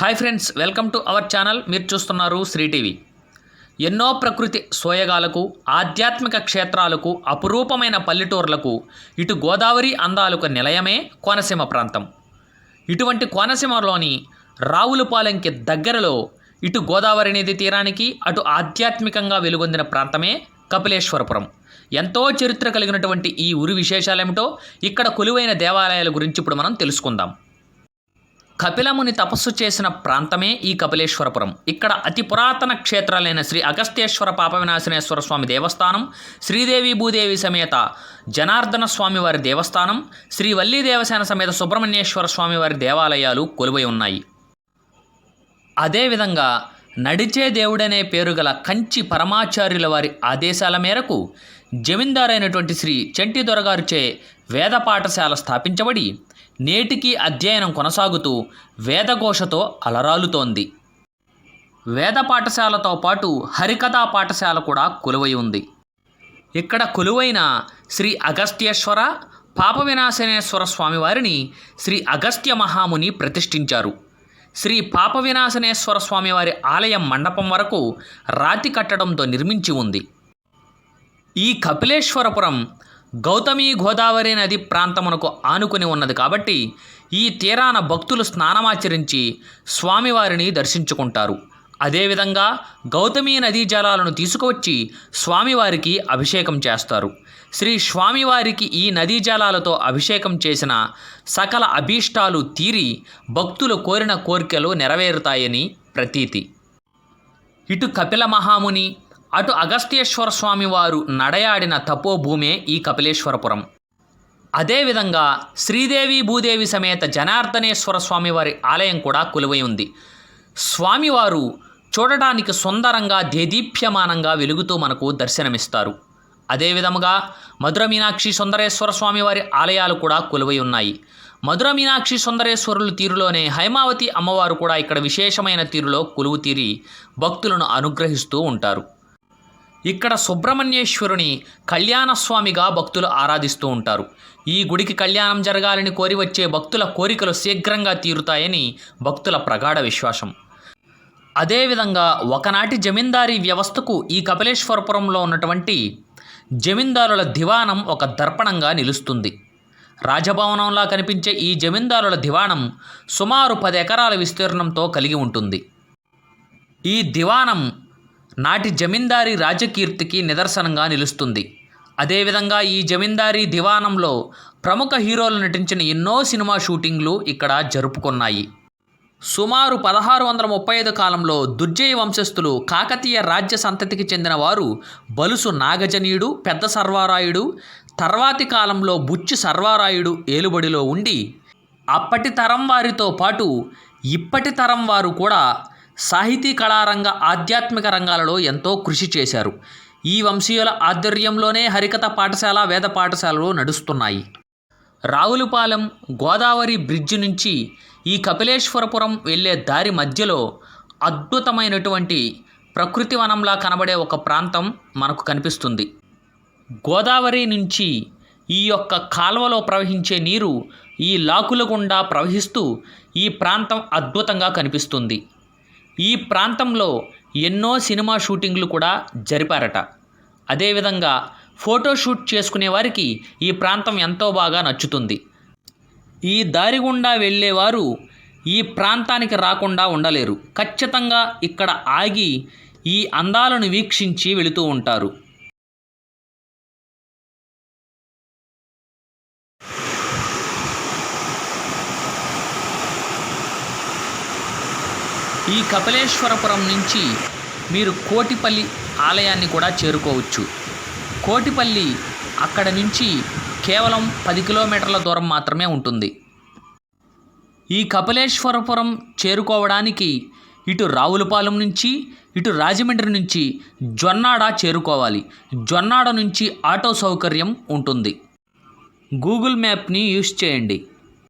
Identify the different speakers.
Speaker 1: Hi friends welcome to our channel. మీరు చూస్తున్నారు Shri TV. ఎన్నో ప్రకృతి సోయగాలకు ఆధ్యాత్మిక క్షేత్రాలకు అపురూపమైన పల్లెటూర్లకు ఇటు గోదావరి అందాలకు నిలయమే కోనసీమ ప్రాంతం. ఇటువంటి కోనసీమలోని రావులపాలెంకి దగ్గరలో ఇటు గోదావరి నది తీరానికి అటు ఆధ్యాత్మికంగా వెలుగొందిన ప్రాంతమే కపిలేశ్వరపురం. ఎంతో చరిత్ర కలిగినటువంటి ఈ ఊరి విశేషాలేమిటో ఇక్కడ కొలువైన దేవాలయాల గురించి ఇప్పుడు మనం తెలుసుకుందాం. కపిలముని తపస్సు చేసిన ప్రాంతమే ఈ కపిలేశ్వరపురం. ఇక్కడ అతి పురాతన క్షేత్రాలైన శ్రీ అగస్త్యేశ్వర పాప వినాశనేశ్వర స్వామి దేవస్థానం శ్రీదేవి భూదేవి సమేత జనార్దన స్వామివారి దేవస్థానం శ్రీ వల్లీ దేవసేన సమేత సుబ్రహ్మణ్యేశ్వర స్వామి వారి దేవాలయాలు కొలువై ఉన్నాయి. అదేవిధంగా నడిచే దేవుడనే పేరు గల కంచి పరమాచార్యుల వారి ఆదేశాల మేరకు జమీందారైనటువంటి శ్రీ చంటి దొరగారుచే వేద పాఠశాల స్థాపించబడి నేటికి అధ్యయనం కొనసాగుతూ వేదఘోషతో అలరాలుతోంది. వేద పాఠశాలతో పాటు హరికథా పాఠశాల కూడా కొలువై ఉంది. ఇక్కడ కొలువైన శ్రీ అగస్త్యేశ్వర పాప వినాశనేశ్వర స్వామివారిని శ్రీ అగస్త్య మహాముని ప్రతిష్ఠించారు. శ్రీ పాప వినాశనేశ్వర స్వామివారి ఆలయం మండపం వరకు రాతి కట్టడంతో నిర్మించి ఉంది. ఈ కపిలేశ్వరపురం గౌతమి గోదావరి నది ప్రాంతమునకు ఆనుకుని ఉన్నది కాబట్టి ఈ తీరాన భక్తులు స్నానమాచరించి స్వామివారిని దర్శించుకుంటారు. అదేవిధంగా గౌతమి నదీ జలాలను తీసుకువచ్చి స్వామివారికి అభిషేకం చేస్తారు. శ్రీ స్వామివారికి ఈ నదీ జలాలతో అభిషేకం చేసిన సకల అభీష్టాలు తీరి భక్తులు కోరిన కోరికలు నెరవేరుతాయని ప్రతీతి. ఇటు కపిల మహాముని అటు అగస్త్యేశ్వర స్వామివారు నడయాడిన తపోభూమే ఈ కపిలేశ్వరపురం. అదేవిధంగా శ్రీదేవి భూదేవి సమేత జనార్దనేశ్వర స్వామివారి ఆలయం కూడా కొలువై ఉంది. స్వామివారు చూడటానికి సుందరంగా దేదీప్యమానంగా వెలుగుతూ మనకు దర్శనమిస్తారు. అదేవిధముగా మధుర మీనాక్షి సుందరేశ్వర స్వామివారి ఆలయాలు కూడా కొలువై ఉన్నాయి. మధుర మీనాక్షి సుందరేశ్వరుల తీరులోనే హైమావతి అమ్మవారు కూడా ఇక్కడ విశేషమైన తీరులో కొలువు తీరి భక్తులను అనుగ్రహిస్తూ ఉంటారు. ఇక్కడ సుబ్రహ్మణ్యేశ్వరుని కళ్యాణస్వామిగా భక్తులు ఆరాధిస్తూ ఉంటారు. ఈ గుడికి కళ్యాణం జరగాలని కోరి వచ్చే భక్తుల కోరికలు శీఘ్రంగా తీరుతాయని భక్తుల ప్రగాఢ విశ్వాసం. అదేవిధంగా ఒకనాటి జమీందారీ వ్యవస్థకు ఈ కపిలేశ్వరపురంలో ఉన్నటువంటి జమీందారుల దివాణం ఒక దర్పణంగా నిలుస్తుంది. రాజభవనంలా కనిపించే ఈ జమీందారుల దివాణం సుమారు పది ఎకరాల విస్తీర్ణంతో కలిగి ఉంటుంది. ఈ దివాణం నాటి జమీందారీ రాజకీర్తికి నిదర్శనంగా నిలుస్తుంది. అదేవిధంగా ఈ జమీందారీ దివాణంలో ప్రముఖ హీరోలు నటించిన ఎన్నో సినిమా షూటింగ్లు ఇక్కడ జరుపుకున్నాయి. సుమారు పదహారు వందల ముప్పై ఐదు కాలంలో దుర్జయ వంశస్థులు కాకతీయ రాజ్య సంతతికి చెందిన వారు బలుసు నాగజనీయుడు పెద్ద సర్వారాయుడు తర్వాతి కాలంలో బుచ్చి సర్వారాయుడు ఏలుబడిలో ఉండి అప్పటి తరం వారితో పాటు ఇప్పటి తరం వారు కూడా సాహితీ కళారంగ ఆధ్యాత్మిక రంగాలలో ఎంతో కృషి చేశారు. ఈ వంశీయుల ఆధ్వర్యంలోనే హరికథ పాఠశాల వేద పాఠశాలలు నడుస్తున్నాయి. రావులపాలెం గోదావరి బ్రిడ్జి నుంచి ఈ కపిలేశ్వరపురం వెళ్ళే దారి మధ్యలో అద్భుతమైనటువంటి ప్రకృతి వనంలా కనబడే ఒక ప్రాంతం మనకు కనిపిస్తుంది. గోదావరి నుంచి ఈ యొక్క కాలువలో ప్రవహించే నీరు ఈ లాకుల గుండా ప్రవహిస్తూ ఈ ప్రాంతం అద్భుతంగా కనిపిస్తుంది. ఈ ప్రాంతంలో ఎన్నో సినిమా షూటింగ్లు కూడా జరిపారట. అదేవిధంగా ఫోటోషూట్ చేసుకునే వారికి ఈ ప్రాంతం ఎంతో బాగా నచ్చుతుంది. ఈ దారి గుండా వెళ్ళేవారు ఈ ప్రాంతానికి రాకుండా ఉండలేరు. ఖచ్చితంగా ఇక్కడ ఆగి ఈ అందాలను వీక్షించి వెళుతూ ఉంటారు. ఈ కపిలేశ్వరపురం నుంచి మీరు కోటిపల్లి ఆలయాన్ని కూడా చేరుకోవచ్చు. కోటిపల్లి అక్కడ నుంచి కేవలం పది కిలోమీటర్ల దూరం మాత్రమే ఉంటుంది. ఈ కపిలేశ్వరపురం చేరుకోవడానికి ఇటు రావులపాలెం నుంచి ఇటు రాజమండ్రి నుంచి జొన్నాడ చేరుకోవాలి. జొన్నాడ నుంచి ఆటో సౌకర్యం ఉంటుంది. గూగుల్ మ్యాప్ని యూస్ చేయండి.